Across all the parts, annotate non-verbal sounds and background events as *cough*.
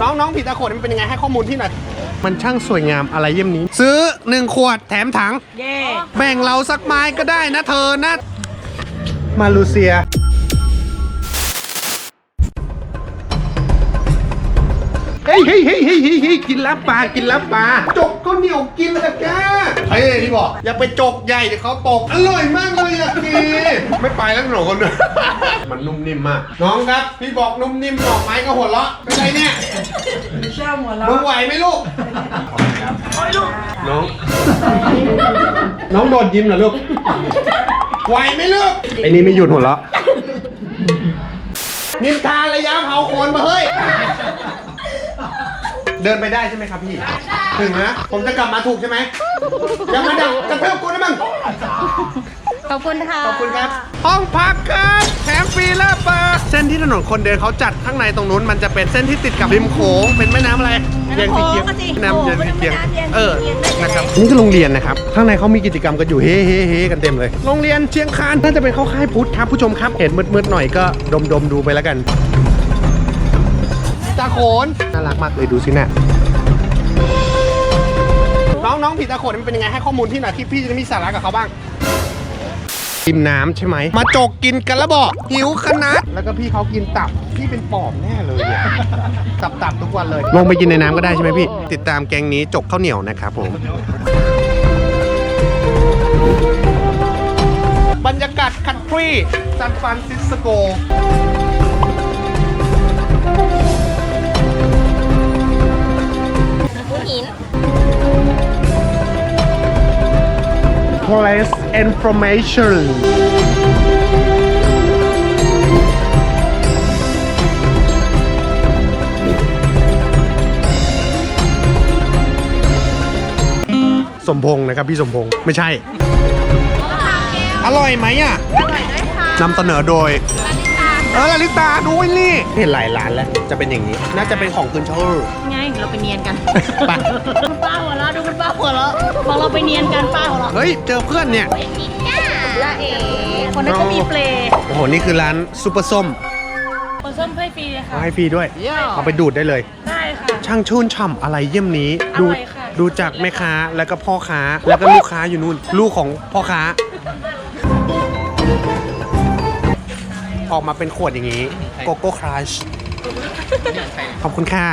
น้องน้องผีตาโขนมันเป็นยังไงให้ข้อมูลที่หน่อย มันช่างสวยงามอะไรเยี่ยมนี้ ซื้อ1ขวดแถมถัง เย่แบ่งเราสักไม้ก็ได้นะเธอนะ มาลูเซีย ฮ้ยเฮ้ยเฮ้ยเฮ้ยเฮ้ยเฮ้ยกินลับปลากินลับปลาจกข้าวเหนียวกินเลยจ้าเฮ้ยที่บอกอย่าไปจกใหญ่เดี๋ยวเขาตกอร่อยมากเลยอะกีไม่ไปแล้วหนูคนเดียวมันนุ่มนิ่มมากน้องครับ พี่บอกนุ่มนิ่มดอกไม้ก็หัวเราะเป็นไรเนี่ยเชื่อหัวเรามึงไหวไหมลูกน้อง น้องโดนยิ้มเหรอลูกไหวไหมลูกไอ้นี่ไม่หยุดหัวเราะนินทาระยะเผาโคนมาเฮ้ย เดินไปได้ใช่ไหมครับพี่ ถึงนะ ผมจะกลับมาถูกใช่ไหมยังมาดักกระเทือบกูนะมึง ขอบคุณค่ะขอบคุณครับ ห้องพักครับแถมฟรีแล้วเปิดเส้นที่ถนนคนเดินเขาจัดข้างในตรงนู้น มันจะเป็นเส้นที่ติดกับริมโขงเป็นแม่น้ำอะไรเยียงสีเคียงแม่น้ำเยียงสีเคียงเออนะครับนี่ก็โรงเรียนนะครับ ข้างในเขามีกิจกรรมกันอยู่เฮ้เฮ้เฮ้กันเต็มเลย โรงเรียนเชียงคานน่าจะเป็นเข้าค่ายพุทธครับผู้ชมครับเห็นมืดๆหน่อยก็ดมดมๆดูไปแล้วกัน ตาโขนน่ารักมากเลยดูสินะน้องน้องผีตาโขนมันเป็นยังไงให้ข้อมูลที่หน่อยที่พี่จะมีสาระกับเขาบ้างกินน้ำใช่ไหมมาจกกินกันแล้วบอกหิวขนาดแล้วก็พี่เขากินตับพี่เป็นปอบแน่เลยเนี่ยตับตับทุกวันเลย ลงไปกินในน้ำก็ได้ใช่ไหมพี่ ติดตามแกงนี้จกข้าวเหนียวนะครับผมบรรยากาศคันทรีซานฟรานซิสโก หิน Place information สมพงษ์นะครับ พี่สมพงษ์ไม่ใช่ อร่อยไหมอะอร่อยด้วยค่ะนำเสนอโดยลาลิตาเออลาลิตาดูไว้นี่ เห็นหลายร้านแล้ว จะเป็นอย่างนี้ น่าจะเป็นของคืนเช่าไง เราไปเนียนกันไป คุณป้าหัวเราะดูคุณป้าหัวเราะบอกเราไปเนียนกันป้าหัวเราะเฮ้ย เจอเพื่อนเนี่ยลาเอ๋คนนั้นก็มีเปลโอ้โห นี่คือร้านซุปเปอร์ส้มคนส้มให้ฟรีเลยค่ะเอาให้ฟรีด้วย เอาไปดูดได้เลย ได้ค่ะ ช่างชื่นฉ่ำอะไรเยี่ยมนี้อดูร่อยค่ะ ดูจากแม่ค้าแล้วก็พ่อค้าแล้วก็ลูกค้าอยู่นู่น ลูกของพ่อค้า ออกมาเป็นขวดอย่างนี้ โกโก้ครัชขอบคุณค่ะ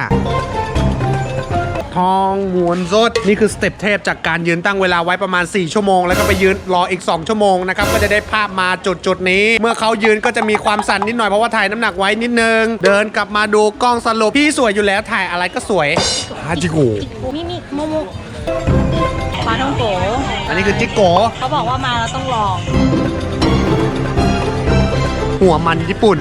ทองม้วนสดนี่คือสเต็ปเทพจากการยืนตั้งเวลาไว้ประมาณ 4 ชั่วโมง แล้วก็ไปยืนรออีก 2 ชั่วโมงนะครับก็จะได้ภาพมาจุดจุดๆนี้ เมื่อเขายืนก็จะมีความสั่นนิดหน่อยเพราะว่าถ่ายน้ำหนักไว้นิดนึง เดินกลับมาดูกล้องสรุปพี่สวยอยู่แล้วถ่ายอะไรก็สวยฮาจิโกมิมิโมโมปลาท่องโกอันนี้คือจิโกเขาบอกว่ามาแล้วต้องลอง หัวมันญี่ปุ่น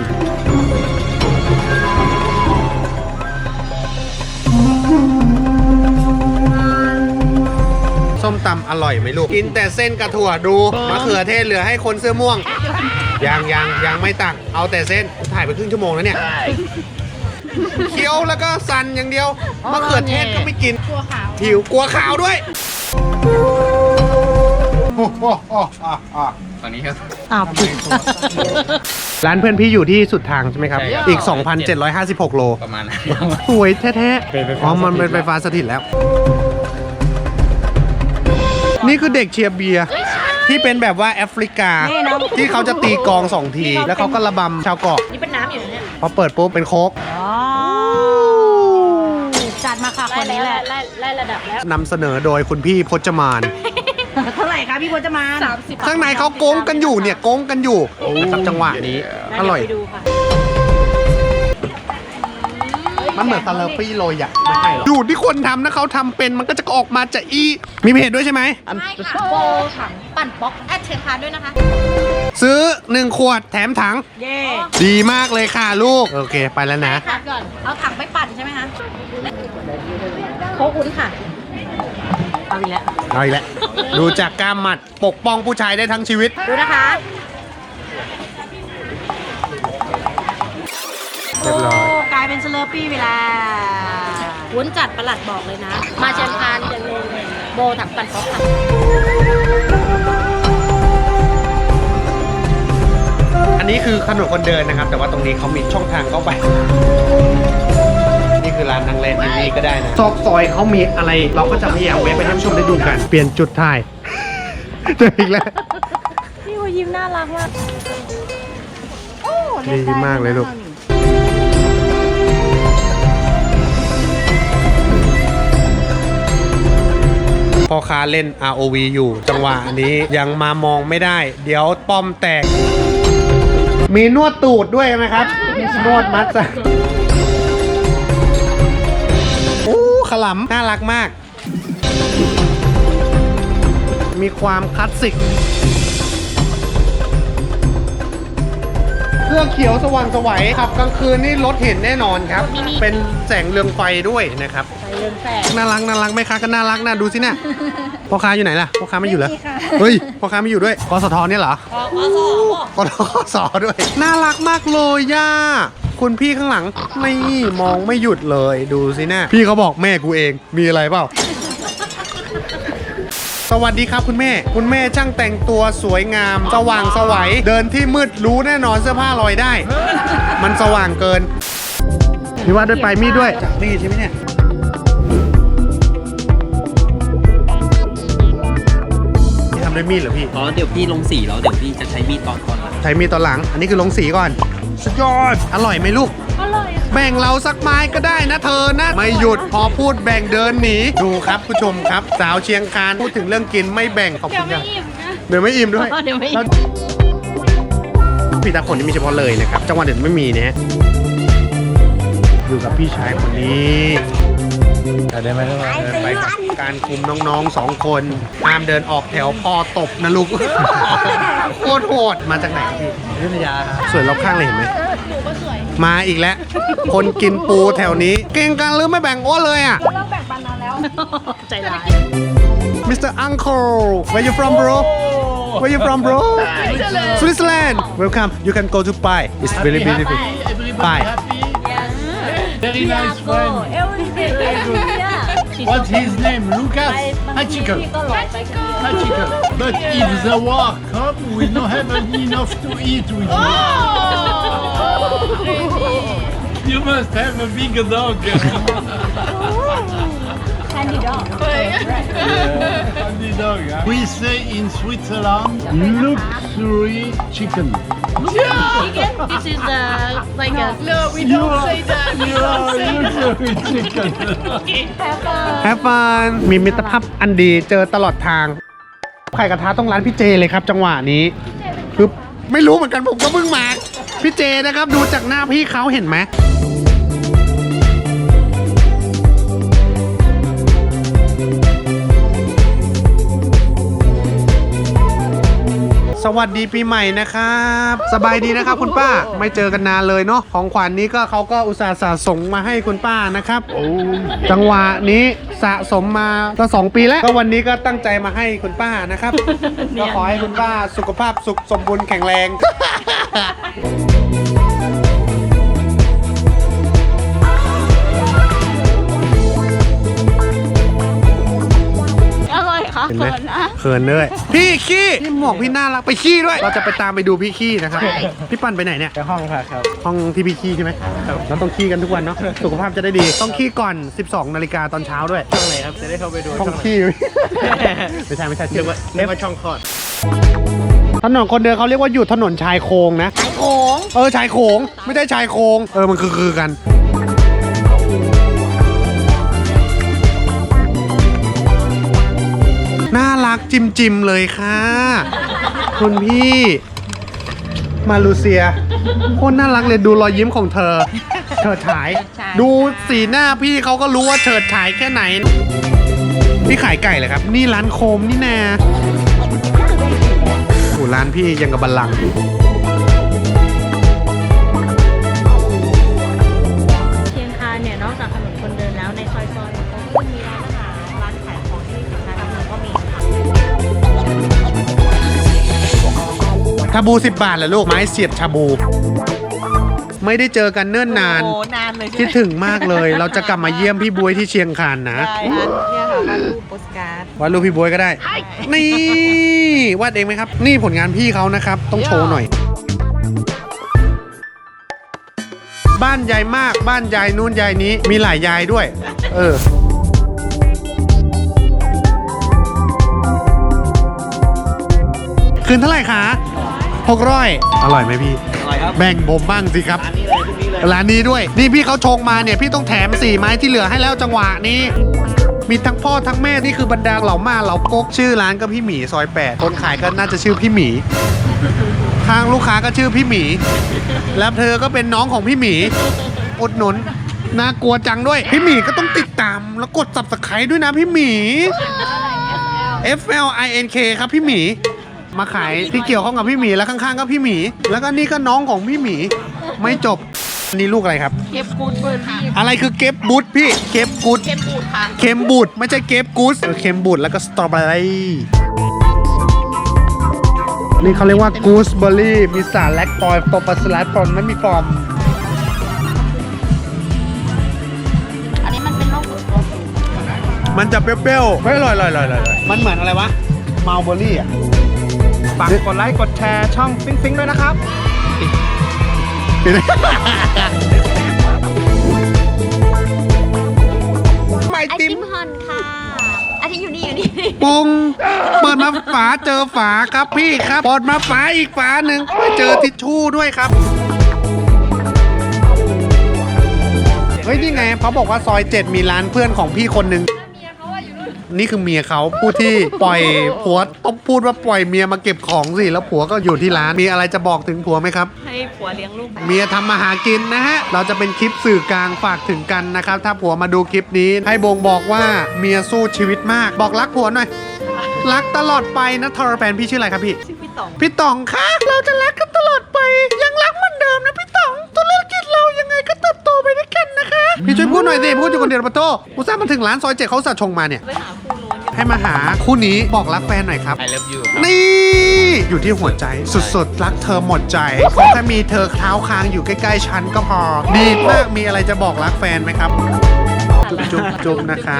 ส้มตำอร่อยไหมลูก กินแต่เส้นกระถั่วดูมะเขือเทศเหลือให้คนเสื้อม่วง ยังยังยังไม่ตัก เอาแต่เส้นถ่ายไปครึ่งชั่วโมงแล้วเนี่ย เคี้ยวแล้วก็สั่นอย่างเดียวมะเขือเทศก็ไม่กินกลัวขาวหิวกลัวขาวด้วยตอนนี้ครับอ้าวร้านเพื่อนพี่อยู่ที่สุดทางใช่ไหมครับใช่ครับอีก 2,756 โล ประมาณนั้นสวยแท้ๆอ๋อมันเป็นไฟฟ้าสถิตแล้ว นี่คือเด็กเชียร์เบียร์ที่เป็นแบบว่าแอฟริกานี่เนอะที่เขาจะตีกลองสองที แล้วเขาก็ระบำชาวเกาะนี่เป็นน้ำอยู่นะเนี่ยพอเปิดปุ๊บเป็นโค้กอ๋อจัดมาค่ะคนนี้แหละไล่ไล่ระดับแล้วนำเสนอโดยคุณพี่พจมานเท่าไหร่คะพี่พจมานสามสิบข้างในเขาโกงกันอยู่เนี่ยโกงกันอยู่นะครับจังหวะนี้อร่อยไปดูค่ะ มันเหมือนซาลาฟี่โรยอะไม่ใช่หรออยู่ที่คนทำนะเขาทำเป็นมันก็จะออกมาจะอี มีเพจด้วยใช่ไหม ใช่ค่ะโบถังปั่นป๊อกแอดเชฟพาร์ด้วยนะคะ ซื้อ 1 ขวดแถมถัง เย่ดีมากเลยค่ะลูก โอเคไปแล้วนะค่ะก่อน เอาถังไปปั่นใช่ไหมคะโค้กอุ้นค่ะ เอาอีกแล้ว เอาอีกแล้วดูจากกล้ามหมัดปกป้องผู้ชายได้ทั้งชีวิต ดูนะคะ เรียบร้อยโอ้กลายเป็นสเลอร์ปี้เวลาวุ้นจัดประหลัดบอกเลยนะ มาเชียงคานจะลงโบถังปั่นป๊อกค่ะอันนี้คือถนนคนเดินนะครับ แต่ว่าตรงนี้เขามีช่องทางเข้าไป นี่คือร้านนั่งเล่นที่นี่ก็ได้นะซอกซอยเขามีอะไร เราก็จะพยายามแวะไปให้ผู้ชมได้ดูกัน เปลี่ยนจุดถ่ายเจออีกแล้วพี่เขายิ้มน่ารักมากดีมากเลยลูก พ่อค้าเล่น ROV อยู่ จังหวะนี้ยังมามองไม่ได้ เดี๋ยวป้อมแตก มีนวดตูดด้วยไหมครับนวดมัดซะโอ้ขลำน่ารักมาก มีความคลาสสิกเครื่องเขียวสว่างสวัยขับกลางคืนนี่รถเห็นแน่นอนครับ เป็นแสงเรืองไฟด้วยนะครับ ไปเรือนแสงน่ารักน่ารักไหมคะก็น่ารักนะดูสิเนี่ยพ่อค้าอยู่ไหนล่ะพ่อค้าไม่อยู่เหรอเฮ้ยพ่อค้าไม่อยู่ด้วยกสทเนี่ยเหรอออสอกทสด้วย น่ารักมากเลยย่าคุณพี่ข้างหลังไม่มองไม่หยุดเลยดูสินะพี่เขาบอกแม่กูเองมีอะไรเปล่าสวัสดีครับคุณแม่ คุณแม่ช่างแต่งตัวสวยงาม สว่างสวัยเดินที่มืดรู้แน่นอนเสื้อผ้าลอยได้ มันสว่างเกินมีว่าด้วยไปลายมีดด้วยจากนี่ใช่ไหมเนี่ยำด้วยมีดเหรอพี่ อ๋อ เดี๋ยวพี่ลงสีแล้ว เดี๋ยวพี่จะใช้มีดตอนตอนหลังใช้มีดตอนหลัง อันนี้คือลงสีก่อน สุดยอด อร่อยไหมลูก อร่อยแบ่งเราสักไม้ก็ได้นะเธอนะ ไม่หยุดพอพูดแบ่งเดินหนี ดูครับผู้ชมครับ สาวเชียงคานพูดถึงเรื่องกินไม่แบ่งขอบเดี๋ยคุวณไม่ครับอิ่มนะ เดี๋ยวไม่อิ่มด้วย เดี๋ยวไม่อิ่มแล้วพี่ตาขนนี่มีเฉพาะเลยนะครับ จังหวัดอื่นไม่มีนะฮะอยู่กับพี่ชายคนนี้ ได้ไหมล่ะเดินไปกับ การคุมน้องๆสองคนห้ามเดินออกแถวพอตบนะลูก โคตรโหดมาจากไหนครับพี่วิทยาครับสวยรอบข้างเลยเห็นไหมหนูก็สวยมาอีกแล้ว คนกินปูแถวนี้ เก่งกันหรือไม่แบ่งโอ้เลยอะเราแบ่งปันนานแล้ว ใจร้าย Mr. Uncle where you from bro where you from bro Switzerland welcome you can go to Pai it's very beautiful Pai Very nice friend. เอลลิเดย์ What's his name? Lucas Hachiko. Hachiko. But if the war comes, we don't have enough to eat with you. Oh, *laughs* you must have a bigger dog. *laughs* แคนดี้ดอก Handy dog. huh? We say in Switzerland, luxury chicken. This is the like a No, we don't say that. You are luxury chicken. Have fun มีมิตรภาพอันดีเจอตลอดทาง ไข่กระทะต้องร้านพี่เจเลยครับ จังหวะนี้คือไม่รู้เหมือนกันผมก็เพิ่งมา พี่เจนะครับ ดูจากหน้าพี่เขาเห็นไหม สวัสดีปีใหม่นะครับ สบายดีนะครับคุณป้าไม่เจอกันนานเลยเนาะของขวัญนี้ก็เขาก็อุตส่าห์สะสมมาให้คุณป้านะครับจังหวะนี้สะสมมาก็สองปีแล้วก็วันนี้ก็ตั้งใจมาให้คุณป้านะครับ ก็ขอให้คุณป้าสุขภาพสุขสมบูรณ์แข็งแรง เห็นไหมเขินนะเขินเลยพี่ขี้พี่หมวกพี่น่ารักไปขี้ด้วย เราจะไปตามไปดูพี่ขี้นะครับ พี่ปั้นไปไหนเนี่ย ไปห้องค่ะครับ ห้องที่พี่ขี้ใช่ไหมเราต้องขี้กันทุกวันเนาะ สุขภาพจะได้ดี ต้องขี้ก่อน 12 นาฬิกาตอนเช้าด้วย ช่องไหนครับ จะได้เข้าไปดูห้องขี้ ไม่ใช่ไม่ใช่เรียกว่าเรียกว่าช่องคลอดถนนคนเดินเขาเรียกว่าอยู่ถนนชายโครงนะไอ้โขงเออชายโขงไม่ใช่ชายโคง เออมันคือคือกัน รักจิมจิมๆเลยค่ะ คุณพี่ มาลูเซียโคตรน่ารักเลยดูรอยยิ้มของเธอ เฉิดฉาย ดูสีหน้าพี่เขาก็รู้ว่าเฉิดฉายแค่ไหน พี่ขายไก่เลยครับ นี่ร้านโคมนี่นาโอ้ร้านพี่ยังกับบัลลังก์ ชาบู 10 บาทเหรอลูกไม้เสียบชาบู ไม่ได้เจอกันเนิ่นนาน โอ้นานเลยใช่คิดไหมถึงมากเลย เราจะกลับมาเยี่ยมพี่บวยที่เชียงคานนะ ได้อันเนี่ยค่ะวาดรูปโปสการ์ด วาดรูปพี่บวยก็ได้ นี่วาดเองไหมครับ นี่ผลงานพี่เขานะครับ ต้องโชว์หน่อย บ้านยายมาก บ้านยายนู่นยายนี้ มีหลายยายด้วย เออ คืนเท่าไหร่คะ หกร้อยอร่อยไหมพี่ อร่อยครับแบ่งผมบ้างสิครับ ร้านนี้เลยพรุ่งนี้เลยร้านนี้ด้วย นี่พี่เขาชงมาเนี่ยพี่ต้องแถมสี่ไม้ที่เหลือให้แล้วจังหวะนี้ มีทั้งพ่อทั้งแม่นี่คือบรรดาเหล่ามาเหล่ากกชื่อร้านก็พี่หมีซอยแปดคนขายก็น่าจะชื่อพี่หมีทางลูกค้าก็ชื่อพี่หมี แล้วเธอก็เป็นน้องของพี่หมีอุดหนุนน่ากลัวจังด้วย พี่หมีก็ต้องติดตามแล้วกด subscribe ด้วยนะพี่หมี F L I N K ครับพี่หมี มาขายที่เกี่ยวข้องกับพี่หมีแล้วข้างๆก็พี่หมี แล้วก็นี่ก็น้องของพี่หมี ไม่จบนี่ลูกอะไรครับ เก็บกูดเบอร์รี่อะไรคือเก็บบูทพี่เก็บกูดเก็บกูดค่ะเค็มบูดไม่ใช่เก็บกูสเออเค็มบูดแล้วก็สตรอเบอรี่นี่เขาเรียกว่ากูสเบอรี่มีสารแลคตอยโตปัสลัดฟอนไม่มีฟอร์มอันนี้มันเป็นโรคส่วนตัวสูงมันจะเปรี้ยวๆไม่อร่อยๆๆๆมันเหมือนอะไรวะมาลเบอรี่อะ ฝากกดไลค์กดแชร์ช่องฟิงฟิงด้วยนะครับไม่ไอติติมมฮอนค่ะอันที่อยู่นี่อยู่นี่ปงเปิดมาฝาเจอฝาครับพี่ครับเปิดมาฝาอีกฝาหนึ่งไม่เจอทิชชู่ด้วยครับ เฮ้ยนี่ไงเขาบอกว่าซอยเจ็ดมีร้านเพื่อนของพี่คนหนึ่ง นี่คือเมียเขาผู้ที่ปล่อยผัวต้องพูดว่าปล่อยเมียมาเก็บของสิแล้วผัวก็อยู่ที่ร้านมีอะไรจะบอกถึงผัวไหมครับ ให้ผัวเลี้ยงลูกเมียทำมาหากินนะฮะเราจะเป็นคลิปสื่อกลางฝากถึงกันนะครับ ถ้าผัวมาดูคลิปนี้ ให้บงบอกว่าเมียสู้ชีวิตมาก บอกรักผัวหน่อยรักตลอดไปนะทรแฟนพี่ชื่ออะไรครับพี่ชื่อพี่ต๋องพี่ต๋องคะเราจะรักกันตลอดไป ยังรักเหมือนเดิมนะพี่ต๋องธุรกิจเรายังไงก็เติบโต ไปด้วยกันนะคะ พี่ช่วยพูดหน่อยสิพูดอยู่คนเดียวปะโตอุตส่าห์มาถึงร้านซอยเจ็ดเขาอุตสัตว์ชงมาเนี่ย ไปหาคู่นู้นอยู่ให้มาหาคู่นี้บอกรักแฟนหน่อยครับ I love you นี่ อยู่ที่หัวใจสุดๆ รักเธอหมดใจขอแค่มีเธอเท้าค้างอยู่ใกล้ๆฉันก็พอ ดีมากมีอะไรจะบอกรักแฟนไหมครับ จุ๊บจุ๊บจุ๊บนะคะ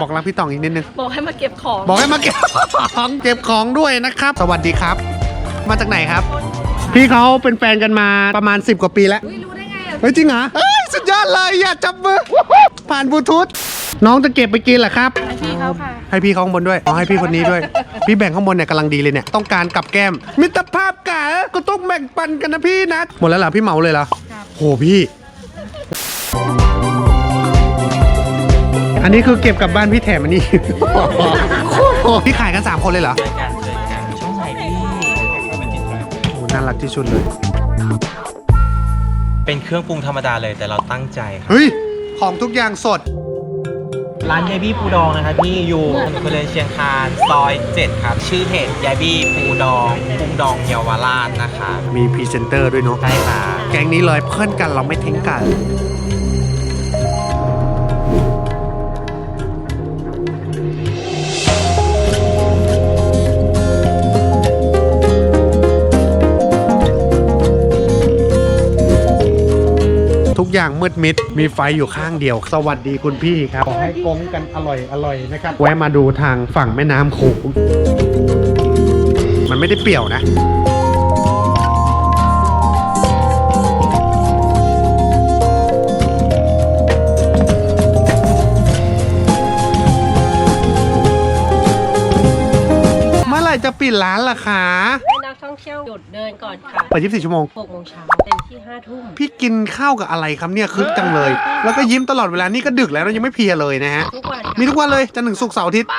บอกรักพี่ต่องอีกนิดนึง บอกให้มาเก็บของบอกให้มาเก็บของเก็บของด้วยนะครับ สวัสดีครับ มาจากไหนครับ พี่เขาเป็นแฟนกันมาประมาณ 10 กว่าปีแล้วรู้ได้ไง เฮ้ยจริงเหรอเฮ้ยสุดยอดเลยอย่าจับมือผ่านบลูทูธน้องจะเก็บไปกินเหรอครับ ให้พี่เขาค่ะ ให้พี่เขาข้างบนด้วยอ๋อให้พี่คนนี้ด้วย พี่แบ่งข้างบนเนี่ยกำลังดีเลยเนี่ยต้องการกับแก้ม มิตรภาพกะก็ต้องแบ่งปันกันนะพี่นะ หมดแล้วเหรอพี่เหมาเลยเหรอโหพี่ อันนี้คือเก็บกลับบ้านพี่แถมอันนี้ พี่ขายกัน3คนเลยเหรอช่วยกันช่วยกันช่องไหนพี่โอ้น่ารักที่สุดเลย เป็นเครื่องปรุงธรรมดาเลยแต่เราตั้งใจครับ เฮ้ย ของทุกอย่างสด ร้านยายบี้ปูดองนะครับพี่อยู่ถนนคนเดินเชียงคานซอย 7 ครับ ชื่อเพจยายบี้ปูดองปูดองเยาวราชนะคะมีพรีเซนเตอร์ด้วยเนาะใช่ค่ะ แก๊งนี้เลยเพื่อนกันเราไม่ทิ้งกัน อย่างมืดมิด มีไฟอยู่ข้างเดียว สวัสดีคุณพี่ครับ ขอให้กงกันอร่อยอร่อยนะครับ แวะมาดูทางฝั่งแม่น้ำโขง มันไม่ได้เปรี่ยวนะเมื่อไรจะปิดร้านล่ะคะให้นักท่อง เที่ยวหยุดเดินก่อนค่ะเปิด24 ชั่วโมง 6โมงเช้าเต็มที่5ทุ่มพี่กินข้าวกับอะไรครับเนี่ยคึกจังเลย แล้วก็ยิ้มตลอดเวลานี่ก็ดึกแล้วนะยังไม่เพลียเลยนะฮะ ทุกวันมีทุกวันเลยจันทร์ถึงศุกร์เสาร์อาทิตย์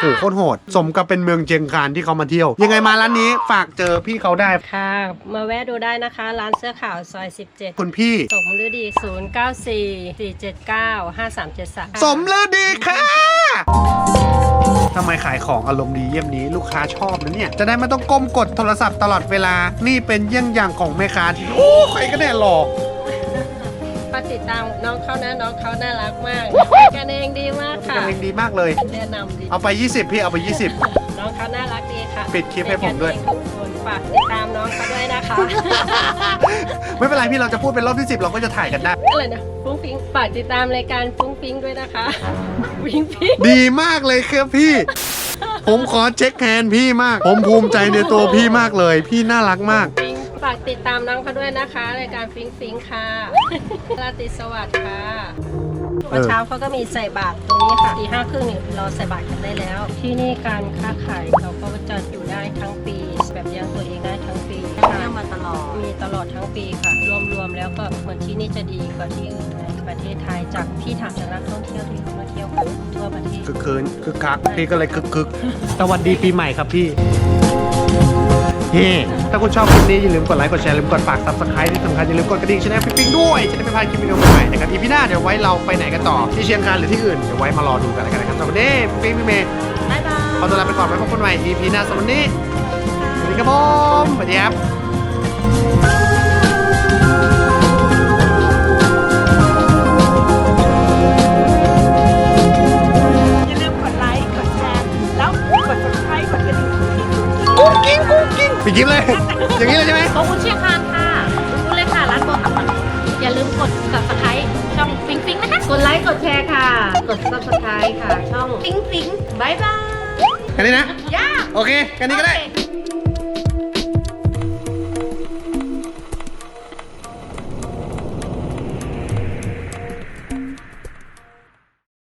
โหโคตรโหด สมกับเป็นเมืองเชียงคานที่เขามาเที่ยว ยังไงมาร้านนี้ฝากเจอพี่เขาได้ ค่ะ มาแวะดูได้นะคะ ร้านเสื้อขาวซอย 17คุณพี่ สมฤดี 094 479 5373 สมฤดีค่ะ ทำไมขายของอารมณ์ดีเยี่ยมนี้ลูกค้าชอบนะเนี่ย จะได้ไม่ต้องก้มกดโทรศัพท์ตลอดเวลา นี่เป็นเยี่ยงอย่างของแม่ค้าที่ โอ้ใครก็แน่หลอกฝากติดตามน้องเขานะน้องเขาน่ารักมากกันเองดีมากค่ะกันเองดีมากเลยแนะนำดีเอาไป 20 พี่เอาไป 20 น้องเขาน่ารักดีค่ะ ปิดคลิปให้ผมด้วย เป็นกันเองทุกคนฝากติดตามน้องเขาด้วยนะคะ ไม่เป็นไรพี่เราจะพูดเป็นรอบที่10เราก็จะถ่ายกันได้ อะไรนะฟุ้งฟิงฝากติดตามรายการฟุ้งฟิงด้วยนะคะฟิงฟิงดีมากเลยครับพี่ ผมขอเช็คแฮนด์พี่มาก ผมภูมิใจในตัวพี่มากเลย พี่น่ารักมากฝากติดตามน้องเขาด้วยนะคะรายการฟิงฟิงค่ะราตรีสวัสดิ์ค่ะเมื่อเช้าเขาก็มีใส่บาตรตรงนี้ค่ะตีห้าครึ่งนี่รอใส่บาตรกันได้แล้ว ที่นี่การค้าขายเราก็จะอยู่ได้ทั้งปี มาตลอดมีตลอดทั้งปีค่ะ รวมๆแล้วก็เหมือนที่นี่จะดีกว่าที่อื่นในประเทศไทยจากที่ถามจากนักท่องเที่ยวที่เขามาเที่ยวกันทั่วประเทศ คึกคืนคึกคักพี่ก็เลยคึกคึกสวัสดีปีใหม่ครับพี่เฮ้ถ้าคุณชอบคลิปนี้อย่าลืมกดไลค์กดแชร์อย่าลืมกดฝาก subscribe ที่สำคัญอย่าลืมกดกระดิ่งช่องปิ๊งๆด้วยจะได้ไม่พลาดคลิปวิดีโอใหม่ๆนะครับอีพีหน้าเดี๋ยวไว้เราไปไหนกันต่อที่เชียงคานหรือที่อื่นเดี๋ยวไว้มารอดูกันแล้วกันนะครับสวัสดีปิ๊งพี่เมย์บ๊ายบายขอตัวลาไปก่อนไว้พบกันใหม่ EP หน้าสำหรับวันนี้สวัสดีครับผมสวัสดีครับ อย่าลืมกดไลค์ กดแชร์ แล้วกด subscribe กดกระดิ่งกุ๊กกิ๊งกุ๊กกิ๊งไปกินเลย อย่างนี้เลยใช่ไหม ขอบคุณเชียงคานค่ะดูเลยค่ะ ร้านโบตับอย่าลืมกด subscribe ช่องฟิงฟิงนะคะ กดไลค์ กดแชร์ค่ะ กด subscribe ค่ะ ช่องฟิงฟิงบายบาย แค่นี้นะ ยากโอเคแค่นี้ก็ได้ โอเค